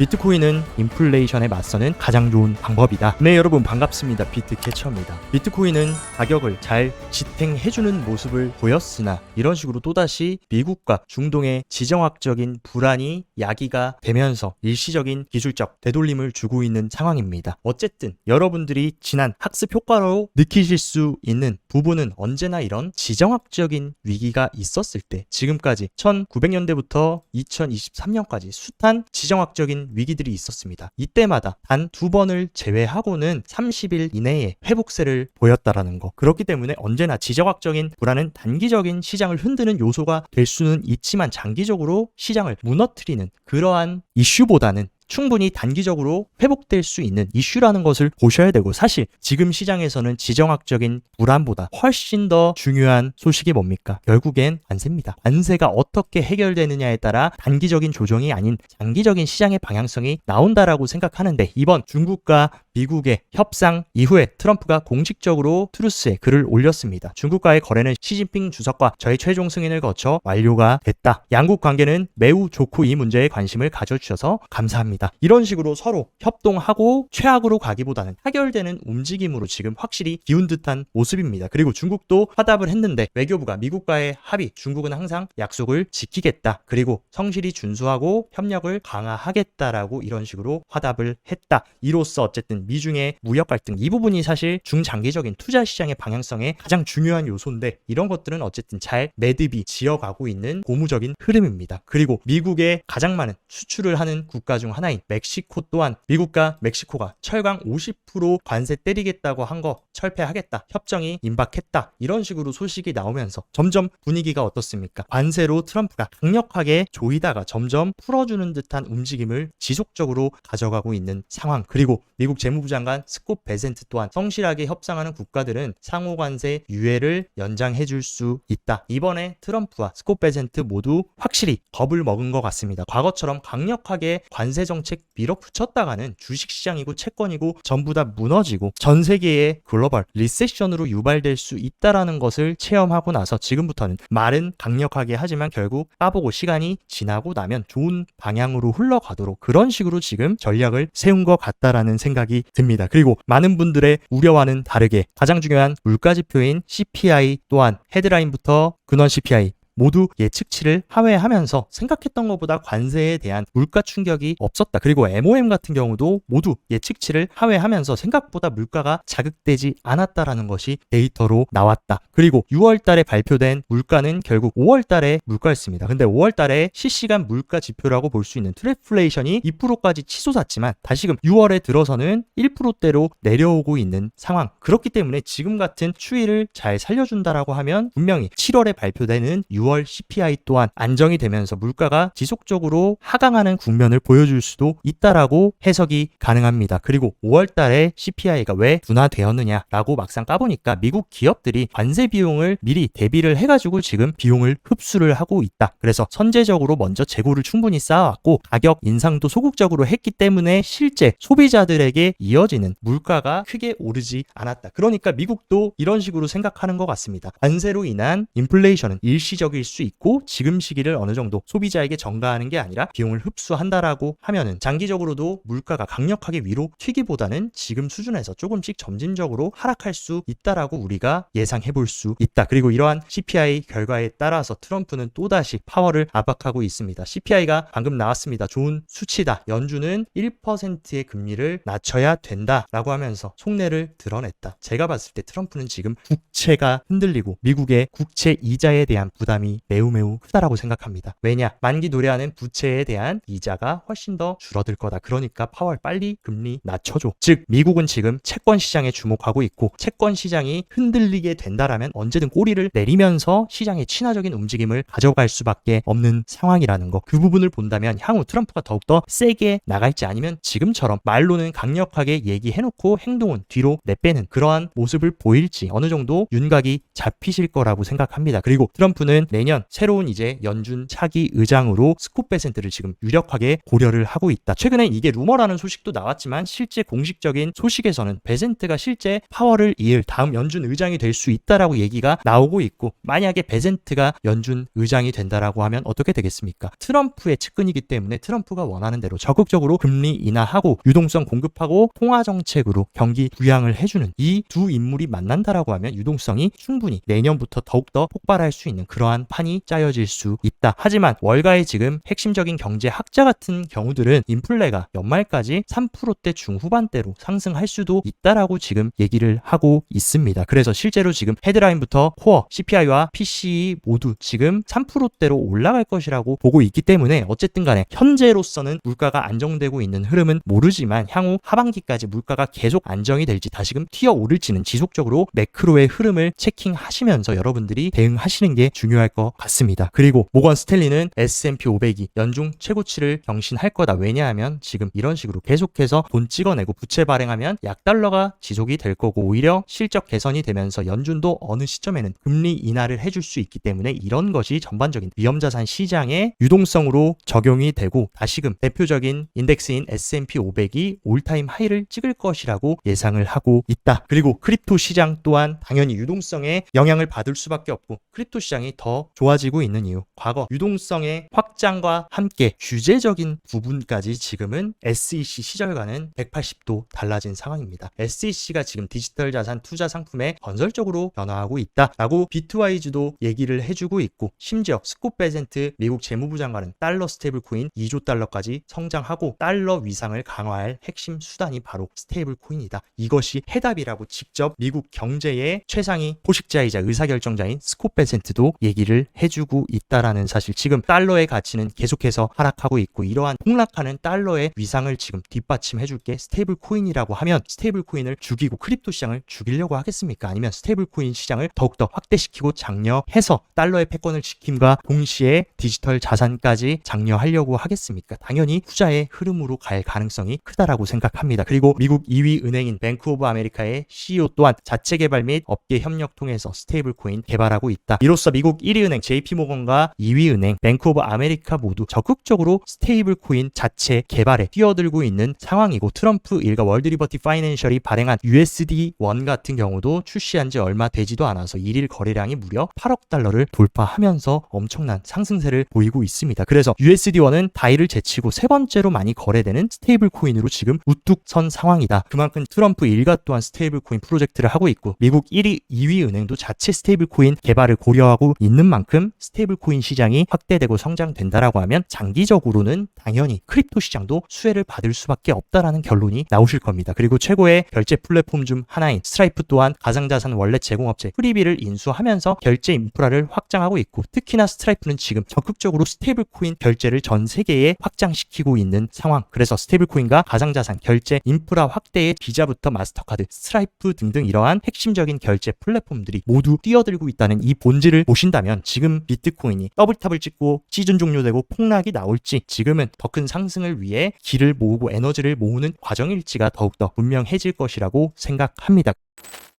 비트코인은 인플레이션에 맞서는 가장 좋은 방법이다. 네, 여러분 반갑습니다. 비트캐쳐입니다. 비트코인은 가격을 잘 지탱해주는 모습을 보였으나 이런 식으로 또다시 미국과 중동의 지정학적인 불안이 야기가 되면서 일시적인 기술적 되돌림을 주고 있는 상황입니다. 어쨌든 여러분들이 지난 학습 효과로 느끼실 수 있는 부분은 언제나 이런 지정학적인 위기가 있었을 때 지금까지 1900년대부터 2023년까지 숱한 지정학적인 위기들이 있었습니다. 이때마다 단 두 번을 제외하고는 30일 이내에 회복세를 보였다라는 거. 그렇기 때문에 언제나 지정학적인 불안은 단기적인 시장을 흔드는 요소가 될 수는 있지만 장기적으로 시장을 무너뜨리는 그러한 이슈보다는 충분히 단기적으로 회복될 수 있는 이슈라는 것을 보셔야 되고 사실 지금 시장에서는 지정학적인 불안보다 훨씬 더 중요한 소식이 뭡니까? 결국엔 관세입니다. 관세가 어떻게 해결되느냐에 따라 단기적인 조정이 아닌 장기적인 시장의 방향성이 나온다라고 생각하는데 이번 중국과 미국의 협상 이후에 트럼프가 공식적으로 트루스에 글을 올렸습니다. 중국과의 거래는 시진핑 주석과 저의 최종 승인을 거쳐 완료가 됐다. 양국 관계는 매우 좋고 이 문제에 관심을 가져주셔서 감사합니다. 이런 식으로 서로 협동하고 최악으로 가기보다는 타결되는 움직임으로 지금 확실히 기운 듯한 모습입니다. 그리고 중국도 화답을 했는데 외교부가 미국과의 합의, 중국은 항상 약속을 지키겠다. 그리고 성실히 준수하고 협력을 강화하겠다라고 이런 식으로 화답을 했다. 이로써 어쨌든 미중의 무역 갈등 이 부분이 사실 중장기적인 투자 시장의 방향성에 가장 중요한 요소인데 이런 것들은 어쨌든 잘 매듭이 지어가고 있는 고무적인 흐름입니다. 그리고 미국의 가장 많은 수출을 하는 국가 중 하나인 멕시코 또한 미국과 멕시코가 철강 50% 관세 때리겠다고 한 거 철폐하겠다 협정이 임박했다 이런 식으로 소식이 나오면서 점점 분위기가 어떻습니까? 관세로 트럼프가 강력하게 조이다가 점점 풀어주는 듯한 움직임을 지속적으로 가져가고 있는 상황 그리고 미국 재무부 장관 스콧 베센트 또한 성실하게 협상하는 국가들은 상호 관세 유예를 연장해 줄 수 있다. 이번에 트럼프와 스콧 베센트 모두 확실히 겁을 먹은 것 같습니다. 과거처럼 강력하게 관세 정책 밀어붙였다가는 주식시장이고 채권이고 전부 다 무너지고 전 세계의 글로벌 리세션으로 유발될 수 있다라는 것을 체험하고 나서 지금부터는 말은 강력하게 하지만 결국 까보고 시간이 지나고 나면 좋은 방향으로 흘러가도록 그런 식으로 지금 전략을 세운 것 같다라는 생각이 듭니다. 그리고 많은 분들의 우려와는 다르게 가장 중요한 물가 지표인 CPI 또한 헤드라인부터 근원 CPI 모두 예측치를 하회하면서 생각했던 것보다 관세에 대한 물가 충격이 없었다. 그리고 MOM 같은 경우도 모두 예측치를 하회하면서 생각보다 물가가 자극되지 않았다라는 것이 데이터로 나왔다. 그리고 6월 달에 발표된 물가는 결국 5월 달에 물가였습니다. 근데 5월 달에 실시간 물가 지표라고 볼 수 있는 트래플레이션이 2%까지 치솟았지만 다시금 6월에 들어서는 1%대로 내려오고 있는 상황. 그렇기 때문에 지금 같은 추이를 잘 살려준다라고 하면 분명히 7월에 발표되는 6월 CPI 또한 안정이 되면서 물가가 지속적으로 하강하는 국면을 보여줄 수도 있다라고 해석이 가능합니다. 그리고 5월 달에 CPI가 왜 둔화되었느냐라고 막상 까보니까 미국 기업들이 관세 비용을 미리 대비를 해가지고 지금 비용을 흡수를 하고 있다. 그래서 선제적으로 먼저 재고를 충분히 쌓아왔고 가격 인상도 소극적으로 했기 때문에 실제 소비자들에게 이어지는 물가가 크게 오르지 않았다. 그러니까 미국도 이런 식으로 생각하는 것 같습니다. 관세로 인한 인플레이션은 일시적 일 수 있고 지금 시기를 어느 정도 소비자에게 전가하는 게 아니라 비용을 흡수한다라고 하면은 장기적으로도 물가가 강력하게 위로 튀기보다는 지금 수준에서 조금씩 점진적으로 하락할 수 있다라고 우리가 예상해 볼 수 있다. 그리고 이러한 CPI 결과에 따라서 트럼프는 또다시 파워를 압박하고 있습니다. CPI가 방금 나왔습니다. 좋은 수치다. 연준은 1%의 금리를 낮춰야 된다라고 하면서 속내를 드러냈다. 제가 봤을 때 트럼프는 지금 국채가 흔들리고 미국의 국채 이자에 대한 부담이 매우 매우 크다라고 생각합니다. 왜냐? 만기 노래하는 부채에 대한 이자가 훨씬 더 줄어들 거다. 그러니까 파월 빨리 금리 낮춰줘. 즉 미국은 지금 채권 시장에 주목하고 있고 채권 시장이 흔들리게 된다라면 언제든 꼬리를 내리면서 시장의 친화적인 움직임을 가져갈 수밖에 없는 상황이라는 거. 그 부분을 본다면 향후 트럼프가 더욱더 세게 나갈지 아니면 지금처럼 말로는 강력하게 얘기해놓고 행동은 뒤로 내빼는 그러한 모습을 보일지 어느 정도 윤곽이 잡히실 거라고 생각합니다. 그리고 트럼프는 내년 새로운 이제 연준 차기 의장으로 스콧 베센트를 지금 유력하게 고려를 하고 있다. 최근에 이게 루머라는 소식도 나왔지만 실제 공식적인 소식에서는 베센트가 실제 파워를 이을 다음 연준 의장이 될 수 있다라고 얘기가 나오고 있고 만약에 베센트가 연준 의장이 된다라고 하면 어떻게 되겠습니까? 트럼프의 측근이기 때문에 트럼프가 원하는 대로 적극적으로 금리 인하하고 유동성 공급하고 통화 정책으로 경기 부양을 해주는 이 두 인물이 만난다라고 하면 유동성이 충분히 내년부터 더욱더 폭발할 수 있는 그러한 판이 짜여질 수 있다. 하지만 월가의 지금 핵심적인 경제 학자 같은 경우들은 인플레가 연말까지 3%대 중후반대로 상승할 수도 있다라고 지금 얘기를 하고 있습니다. 그래서 실제로 지금 헤드라인부터 코어, CPI와 PCE 모두 지금 3%대로 올라갈 것이라고 보고 있기 때문에 어쨌든 간에 현재로서는 물가가 안정되고 있는 흐름은 모르지만 향후 하반기까지 물가가 계속 안정이 될지 다시금 튀어 오를지는 지속적으로 매크로의 흐름을 체킹하시면서 여러분들이 대응하시는 게 중요할 것 같습니다. 그리고 모건 스탠리는 S&P 500이 연중 최고치를 경신할 거다. 왜냐하면 지금 이런 식으로 계속해서 돈 찍어내고 부채 발행하면 약달러가 지속이 될 거고 오히려 실적 개선이 되면서 연준도 어느 시점에는 금리 인하를 해줄 수 있기 때문에 이런 것이 전반적인 위험자산 시장의 유동성으로 적용이 되고 다시금 대표적인 인덱스인 S&P 500이 올타임 하이를 찍을 것이라고 예상을 하고 있다. 그리고 크립토 시장 또한 당연히 유동성에 영향을 받을 수밖에 없고 크립토 시장이 더 좋아지고 있는 이유. 과거 유동성의 확장과 함께 규제적인 부분까지 지금은 SEC 시절과는 180도 달라진 상황입니다. SEC가 지금 디지털 자산 투자 상품에 건설적으로 변화하고 있다라고 비트와이즈도 얘기를 해주고 있고 심지어 스콧 베센트 미국 재무부 장관은 달러 스테이블 코인 2조 달러까지 성장하고 달러 위상을 강화할 핵심 수단이 바로 스테이블 코인이다. 이것이 해답이라고 직접 미국 경제의 최상위 포식자이자 의사결정자인 스콧 베센트도 얘기를 해주고 있다라는 사실. 지금 달러의 가치는 계속해서 하락하고 있고 이러한 폭락하는 달러의 위상을 지금 뒷받침해줄 게 스테이블 코인이라고 하면 스테이블 코인을 죽이고 크립토 시장을 죽이려고 하겠습니까? 아니면 스테이블 코인 시장을 더욱더 확대시키고 장려해서 달러의 패권을 지킴과 동시에 디지털 자산까지 장려하려고 하겠습니까? 당연히 후자의 흐름으로 갈 가능성이 크다라고 생각합니다. 그리고 미국 2위 은행인 뱅크 오브 아메리카의 CEO 또한 자체 개발 및 업계 협력 통해서 스테이블 코인 개발하고 있다. 이로써 미국 1위 은행 JP 모건과 2위 은행 뱅크 오브 아메리카 모두 적극적으로 스테이블 코인 자체 개발에 뛰어들고 있는 상황이고 트럼프 일가 월드리버티 파이낸셜이 발행한 USD 원 같은 경우도 출시한 지 얼마 되지도 않아서 일일 거래량이 무려 8억 달러를 돌파하면서 엄청난 상승세를 보이고 있습니다. 그래서 USD1은 다이를 제치고 세 번째로 많이 거래되는 스테이블 코인으로 지금 우뚝 선 상황이다. 그만큼 트럼프 일가 또한 스테이블 코인 프로젝트를 하고 있고 미국 1위, 2위 은행도 자체 스테이블 코인 개발을 고려하고 있는 만큼 스테이블 코인 시장이 확대되고 성장된다라고 하면 장기적으로는 당연히 크립토 시장도 수혜를 받을 수밖에 없다라는 결론이 나오실 겁니다. 그리고 최고의 결제 플랫폼 중 하나인 스트라이프 또한 가상자산 원래 제공업체 프리비를 인수하면서 결제 인프라를 확장하고 있고 특히나 스트라이프는 지금 적극적으로 스테이블 코인 결제를 전 세계에 확장시키고 있는 상황. 그래서 스테이블 코인과 가상자산 결제 인프라 확대에 비자부터 마스터카드, 스트라이프 등등 이러한 핵심적인 결제 플랫폼들이 모두 뛰어들고 있다는 이 본질을 보신다면 지금 비트코인이 더블탑을 찍고 시즌 종료되고 폭락이 나올지 지금은 더 큰 상승을 위해 길을 모으고 에너지를 모으는 과정일지가 더욱더 분명해질 것이라고 생각합니다.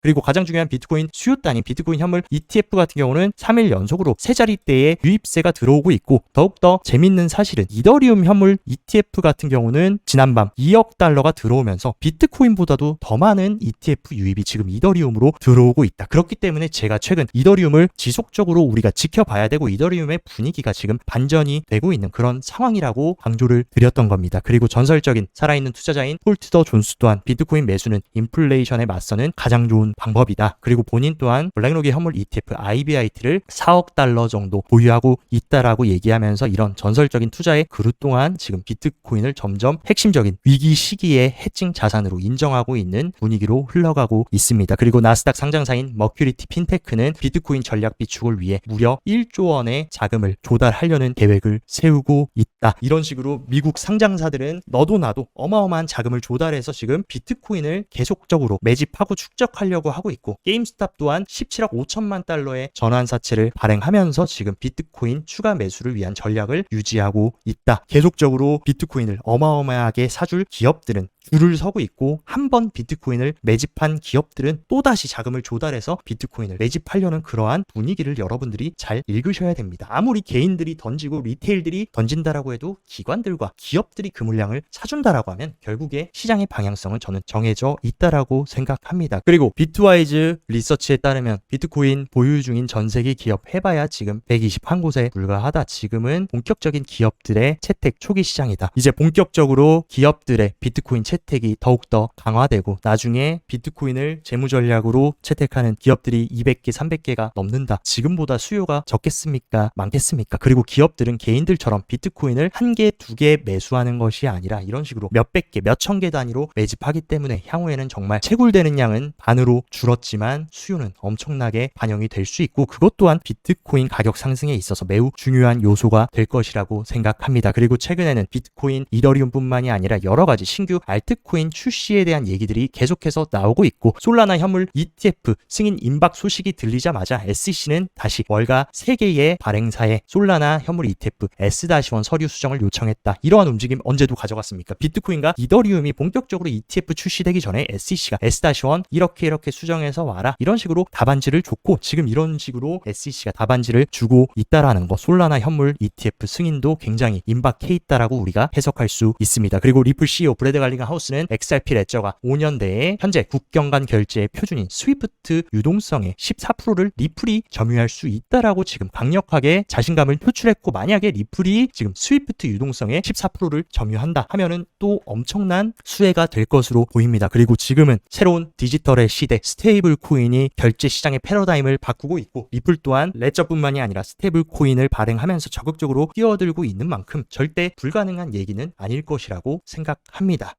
그리고 가장 중요한 비트코인 수요단인 비트코인 현물 ETF 같은 경우는 3일 연속으로 세 자리대의 유입세가 들어오고 있고 더욱더 재밌는 사실은 이더리움 현물 ETF 같은 경우는 지난밤 2억 달러가 들어오면서 비트코인보다도 더 많은 ETF 유입이 지금 이더리움으로 들어오고 있다. 그렇기 때문에 제가 최근 이더리움을 지속적으로 우리가 지켜봐야 되고 이더리움의 분위기가 지금 반전이 되고 있는 그런 상황이라고 강조를 드렸던 겁니다. 그리고 전설적인 살아있는 투자자인 폴트더 존스 또한 비트코인 매수는 인플레이션에 맞서는 가장 좋은 방법이다. 그리고 본인 또한 블랙록의 현물 ETF IBIT를 4억 달러 정도 보유하고 있다라고 얘기하면서 이런 전설적인 투자의 그릇 동안 지금 비트코인을 점점 핵심적인 위기 시기의 해칭 자산으로 인정하고 있는 분위기로 흘러가고 있습니다. 그리고 나스닥 상장사인 머큐리티 핀테크는 비트코인 전략 비축을 위해 무려 1조 원의 자금을 조달하려는 계획을 세우고 있다. 이런 식으로 미국 상장사들은 너도 나도 어마어마한 자금을 조달해서 지금 비트코인을 계속적으로 매집하고 축적하려고 하려고 하고 있고 게임스탑 또한 17억 5천만 달러의 전환사채를 발행하면서 지금 비트코인 추가 매수를 위한 전략을 유지하고 있다. 계속적으로 비트코인을 어마어마하게 사줄 기업들은 줄을 서고 있고 한 번 비트코인을 매집한 기업들은 또다시 자금을 조달해서 비트코인을 매집하려는 그러한 분위기를 여러분들이 잘 읽으셔야 됩니다. 아무리 개인들이 던지고 리테일들이 던진다라고 해도 기관들과 기업들이 그 물량을 사준다라고 하면 결국에 시장의 방향성은 저는 정해져 있다라고 생각합니다. 그리고 비트 와이즈 리서치에 따르면 비트코인 보유 중인 전 세계 기업 해봐야 지금 121곳에 불과하다. 지금은 본격적인 기업들의 채택 초기 시장이다. 이제 본격적으로 기업들의 비트코인 채택이 더욱더 강화되고 나중에 비트코인을 재무 전략으로 채택하는 기업들이 200개, 300개가 넘는다. 지금보다 수요가 적겠습니까? 많겠습니까? 그리고 기업들은 개인들처럼 비트코인을 한 개, 두 개 매수하는 것이 아니라 이런 식으로 몇백 개, 몇천 개 단위로 매집하기 때문에 향후에는 정말 채굴되는 양은 반으로 줄었지만 수요는 엄청나게 반영이 될 수 있고 그것 또한 비트코인 가격 상승에 있어서 매우 중요한 요소가 될 것이라고 생각합니다. 그리고 최근에는 비트코인, 이더리움뿐만이 아니라 여러 가지 신규 알트코인 출시에 대한 얘기들이 계속해서 나오고 있고 솔라나 현물 ETF 승인 임박 소식이 들리자마자 SEC는 다시 월가 3개의 발행사에 솔라나 현물 ETF S-1 서류 수정을 요청했다. 이러한 움직임 언제도 가져갔습니까? 비트코인과 이더리움이 본격적으로 ETF 출시되기 전에 SEC가 S-1 이렇게 이렇게 수정해서 와라. 이런 식으로 답안지를 줬고 지금 이런 식으로 SEC가 답안지를 주고 있다라는 거 솔라나 현물 ETF 승인도 굉장히 임박해 있다라고 우리가 해석할 수 있습니다. 그리고 리플 CEO 브래드 갈리가 하우스는 XRP 레저가 5년 내에 현재 국경 간 결제의 표준인 스위프트 유동성의 14%를 리플이 점유할 수 있다라고 지금 강력하게 자신감을 표출했고 만약에 리플이 지금 스위프트 유동성의 14%를 점유한다 하면은 또 엄청난 수혜가 될 것으로 보입니다. 그리고 지금은 새로운 디지털의 시대 스테이블 코인이 결제 시장의 패러다임을 바꾸고 있고 리플 또한 레저뿐만이 아니라 스테이블 코인을 발행하면서 적극적으로 뛰어들고 있는 만큼 절대 불가능한 얘기는 아닐 것이라고 생각합니다.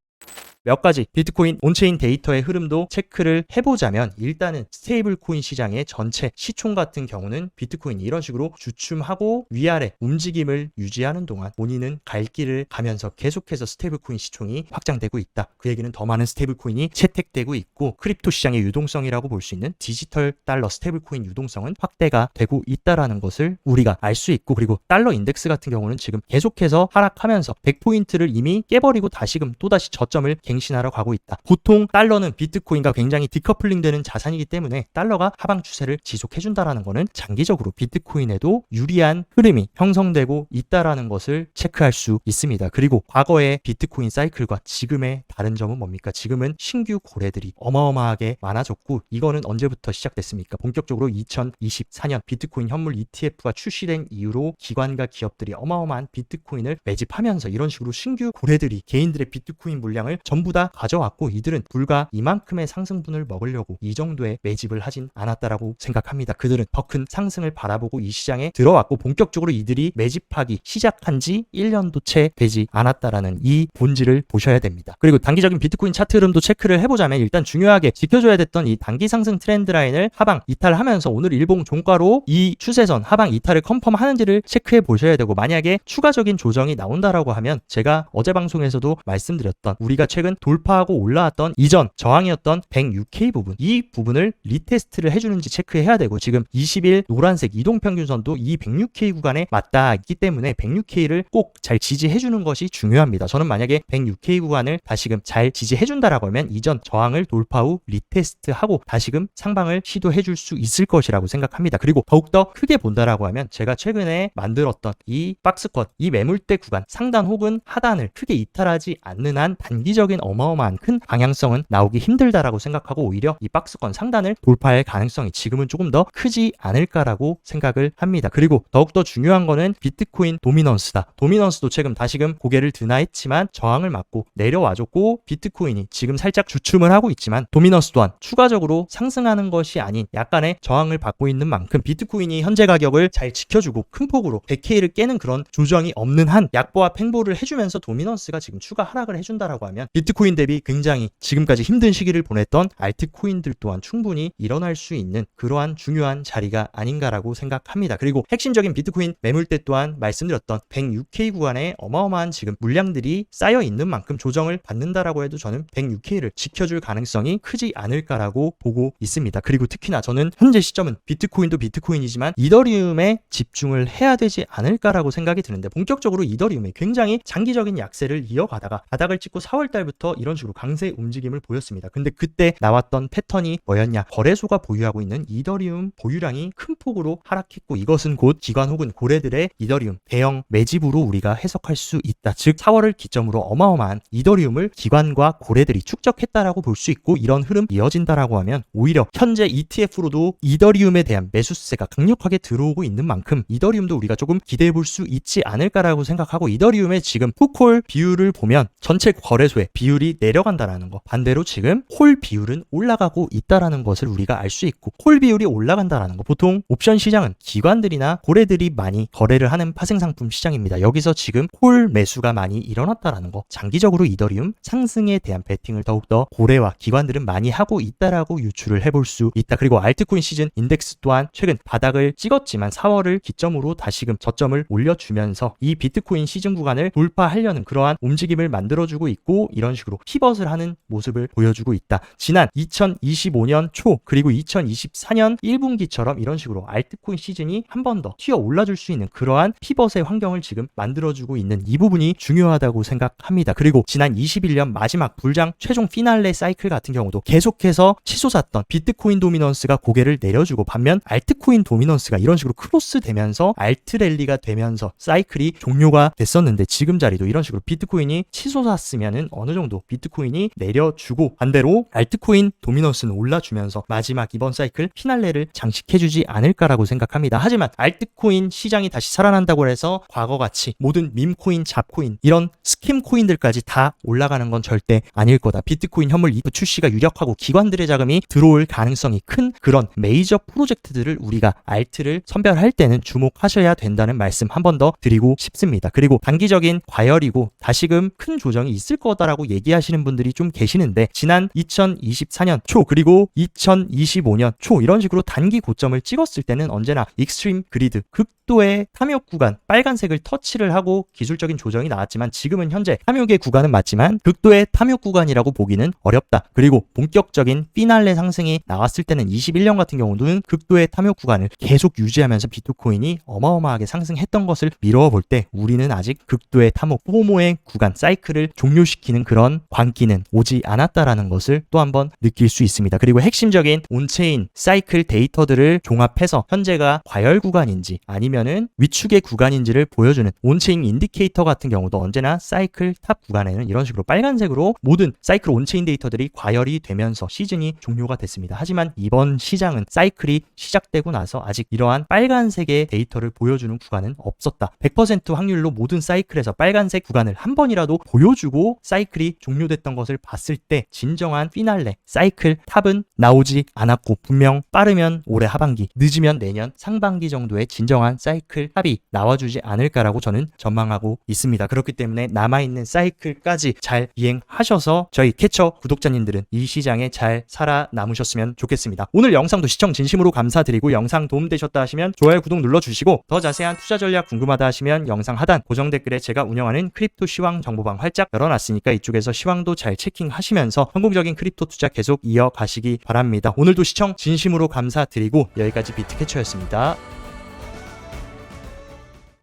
몇 가지 비트코인 온체인 데이터의 흐름도 체크를 해보자면 일단은 스테이블 코인 시장의 전체 시총 같은 경우는 비트코인이 이런 식으로 주춤하고 위아래 움직임을 유지하는 동안 본인은 갈 길을 가면서 계속해서 스테이블 코인 시총이 확장되고 있다. 그 얘기는 더 많은 스테이블 코인이 채택되고 있고 크립토 시장의 유동성이라고 볼 수 있는 디지털 달러 스테이블 코인 유동성은 확대가 되고 있다라는 것을 우리가 알 수 있고 그리고 달러 인덱스 같은 경우는 지금 계속해서 하락하면서 100포인트를 이미 깨버리고 다시금 또다시 저 점을 갱신하러 가고 있다. 보통 달러는 비트코인과 굉장히 디커플링 되는 자산이기 때문에 달러가 하방 추세를 지속해 준다라는 것은 장기적으로 비트코인에도 유리한 흐름이 형성되고 있다라는 것을 체크할 수 있습니다. 그리고 과거의 비트코인 사이클과 지금의 다른 점은 뭡니까? 지금은 신규 고래들이 어마어마하게 많아졌고 이거는 언제부터 시작됐습니까? 본격적으로 2024년 비트코인 현물 ETF가 출시된 이후로 기관과 기업들이 어마어마한 비트코인을 매집하면서 이런 식으로 신규 고래들이 개인들의 비트코인 물량 을 전부 다 가져왔고 이들은 불과 이만큼의 상승분을 먹으려고 이 정도의 매집을 하진 않았다라고 생각합니다. 그들은 더 큰 상승을 바라보고 이 시장에 들어왔고 본격적으로 이들이 매집하기 시작한 지 1년도 채 되지 않았다라는 이 본질을 보셔야 됩니다. 그리고 단기적인 비트코인 차트 흐름도 체크를 해보자면 일단 중요하게 지켜줘야 됐던 이 단기 상승 트렌드 라인을 하방 이탈하면서 오늘 일봉 종가로 이 추세선 하방 이탈을 컨펌하는지를 체크해 보셔야 되고 만약에 추가적인 조정이 나온다라고 하면 제가 어제 방송에서도 말씀드렸던 우리가 최근 돌파하고 올라왔던 이전 저항이었던 106K 부분 이 부분을 리테스트를 해주는지 체크해야 되고 지금 20일 노란색 이동평균선도 이 106K 구간에 맞닿아 있기 때문에 106K를 꼭 잘 지지해주는 것이 중요합니다. 저는 만약에 106K 구간을 다시금 잘 지지해준다라고 하면 이전 저항을 돌파 후 리테스트하고 다시금 상방을 시도해줄 수 있을 것이라고 생각합니다. 그리고 더욱더 크게 본다라고 하면 제가 최근에 만들었던 이 박스권 이 매물대 구간 상단 혹은 하단을 크게 이탈하지 않는 한 단 기적인 어마어마한 큰 방향성은 나오기 힘들다라고 생각하고 오히려 이 박스권 상단을 돌파할 가능성이 지금은 조금 더 크지 않을까라고 생각을 합니다. 그리고 더욱더 중요한 거는 비트코인 도미넌스다. 도미넌스도 최근 다시금 고개를 드나 했지만 저항을 맞고 내려와줬고 비트코인이 지금 살짝 주춤을 하고 있지만 도미넌스 또한 추가적으로 상승하는 것이 아닌 약간의 저항을 받고 있는 만큼 비트코인이 현재 가격을 잘 지켜주고 큰 폭으로 100K를 깨는 그런 조정이 없는 한 약보합 횡보를 해주면서 도미넌스가 지금 추가 하락을 해준다라고 하면 비트 비트코인 대비 굉장히 지금까지 힘든 시기를 보냈던 알트코인들 또한 충분히 일어날 수 있는 그러한 중요한 자리가 아닌가라고 생각합니다. 그리고 핵심적인 비트코인 매물대 또한 말씀드렸던 106K 구간에 어마어마한 지금 물량들이 쌓여 있는 만큼 조정을 받는다라고 해도 저는 106K를 지켜줄 가능성이 크지 않을까라고 보고 있습니다. 그리고 특히나 저는 현재 시점은 비트코인도 비트코인이지만 이더리움에 집중을 해야 되지 않을까라고 생각이 드는데 본격적으로 이더리움이 굉장히 장기적인 약세를 이어가다가 바닥을 찍고 4월 달부터 이런 식으로 강세 움직임을 보였습니다. 근데 그때 나왔던 패턴이 뭐였냐? 거래소가 보유하고 있는 이더리움 보유량이 큰 폭으로 하락했고 이것은 곧 기관 혹은 고래들의 이더리움 대형 매집으로 우리가 해석할 수 있다. 즉 4월을 기점으로 어마어마한 이더리움을 기관과 고래들이 축적했다라고 볼 수 있고 이런 흐름 이어진다라고 하면 오히려 현재 ETF로도 이더리움에 대한 매수세가 강력하게 들어오고 있는 만큼 이더리움도 우리가 조금 기대해 볼 수 있지 않을까라고 생각하고 이더리움의 지금 푸콜 비율을 보면 전체 거래 소의 비율이 내려간다라는 거 반대로 지금 홀 비율은 올라가고 있다라는 것을 우리가 알 수 있고 홀 비율이 올라간다라는 거 보통 옵션 시장은 기관들이나 고래들이 많이 거래를 하는 파생 상품 시장입니다. 여기서 지금 홀 매수가 많이 일어났다라는 거 장기적으로 이더리움 상승에 대한 베팅을 더욱더 고래와 기관들은 많이 하고 있다라고 유추를 해볼 수 있다. 그리고 알트코인 시즌 인덱스 또한 최근 바닥을 찍었지만 4월을 기점으로 다시금 저점을 올려주면서 이 비트코인 시즌 구간을 돌파하려는 그러한 움직임을 만들어주고 있고 이런 식으로 피벗을 하는 모습을 보여주고 있다. 지난 2025년 초 그리고 2024년 1분기처럼 이런 식으로 알트코인 시즌이 한 번 더 튀어 올라줄 수 있는 그러한 피벗의 환경을 지금 만들어주고 있는 이 부분이 중요하다고 생각합니다. 그리고 지난 21년 마지막 불장 최종 피날레 사이클 같은 경우도 계속해서 치솟았던 비트코인 도미넌스가 고개를 내려주고 반면 알트코인 도미넌스가 이런 식으로 크로스 되면서 알트 랠리가 되면서 사이클이 종료가 됐었는데 지금 자리도 이런 식으로 비트코인이 치솟았으면 은 어느 정도 비트코인이 내려주고 반대로 알트코인 도미넌스는 올라주면서 마지막 이번 사이클 피날레를 장식해주지 않을까라고 생각합니다. 하지만 알트코인 시장이 다시 살아난다고 해서 과거같이 모든 밈코인, 잡코인 이런 스캠 코인들까지 다 올라가는 건 절대 아닐 거다. 비트코인 현물 이프 출시가 유력하고 기관들의 자금이 들어올 가능성이 큰 그런 메이저 프로젝트들을 우리가 알트를 선별할 때는 주목하셔야 된다는 말씀 한 번 더 드리고 싶습니다. 그리고 단기적인 과열이고 다시금 큰 조정이 있을 거 다라고 얘기하시는 분들이 좀 계시는데 지난 2024년 초 그리고 2025년 초 이런 식으로 단기 고점을 찍었을 때는 언제나 익스트림 그리드 극도의 탐욕 구간 빨간색을 터치를 하고 기술적인 조정이 나왔지만 지금은 현재 탐욕의 구간은 맞지만 극도의 탐욕 구간이라고 보기는 어렵다. 그리고 본격적인 피날레 상승이 나왔을 때는 21년 같은 경우는 극도의 탐욕 구간을 계속 유지하면서 비트코인이 어마어마하게 상승했던 것을 미뤄 볼 때 우리는 아직 극도의 탐욕 포모의 구간 사이클을 종료시 키는 그런 광기는 오지 않았다라는 것을 또 한번 느낄 수 있습니다. 그리고 핵심적인 온체인 사이클 데이터들을 종합해서 현재가 과열 구간인지 아니면은 위축의 구간인지를 보여주는 온체인 인디케이터 같은 경우도 언제나 사이클 탑 구간에는 이런 식으로 빨간색으로 모든 사이클 온체인 데이터들이 과열이 되면서 시즌이 종료가 됐습니다. 하지만 이번 시장은 사이클이 시작되고 나서 아직 이러한 빨간색의 데이터를 보여주는 구간은 없었다. 100% 확률로 모든 사이클에서 빨간색 구간을 한 번이라도 보여주고 사이클이 종료됐던 것을 봤을 때 진정한 피날레 사이클 탑은 나오지 않았고 분명 빠르면 올해 하반기 늦으면 내년 상반기 정도의 진정한 사이클 탑이 나와주지 않을까라고 저는 전망하고 있습니다. 그렇기 때문에 남아있는 사이클까지 잘 이행하셔서 저희 캐쳐 구독자님들은 이 시장에 잘 살아남으셨으면 좋겠습니다. 오늘 영상도 시청 진심으로 감사드리고 영상 도움되셨다 하시면 좋아요 구독 눌러주시고 더 자세한 투자 전략 궁금하다 하시면 영상 하단 고정 댓글에 제가 운영하는 크립토 시황 정보방 활짝 열어놨 으니까 이쪽에서 시황도 잘 체킹하시면서 성공적인 크립토 투자 계속 이어가시기 바랍니다. 오늘도 시청 진심으로 감사드리고 여기까지 비트캐쳐였습니다.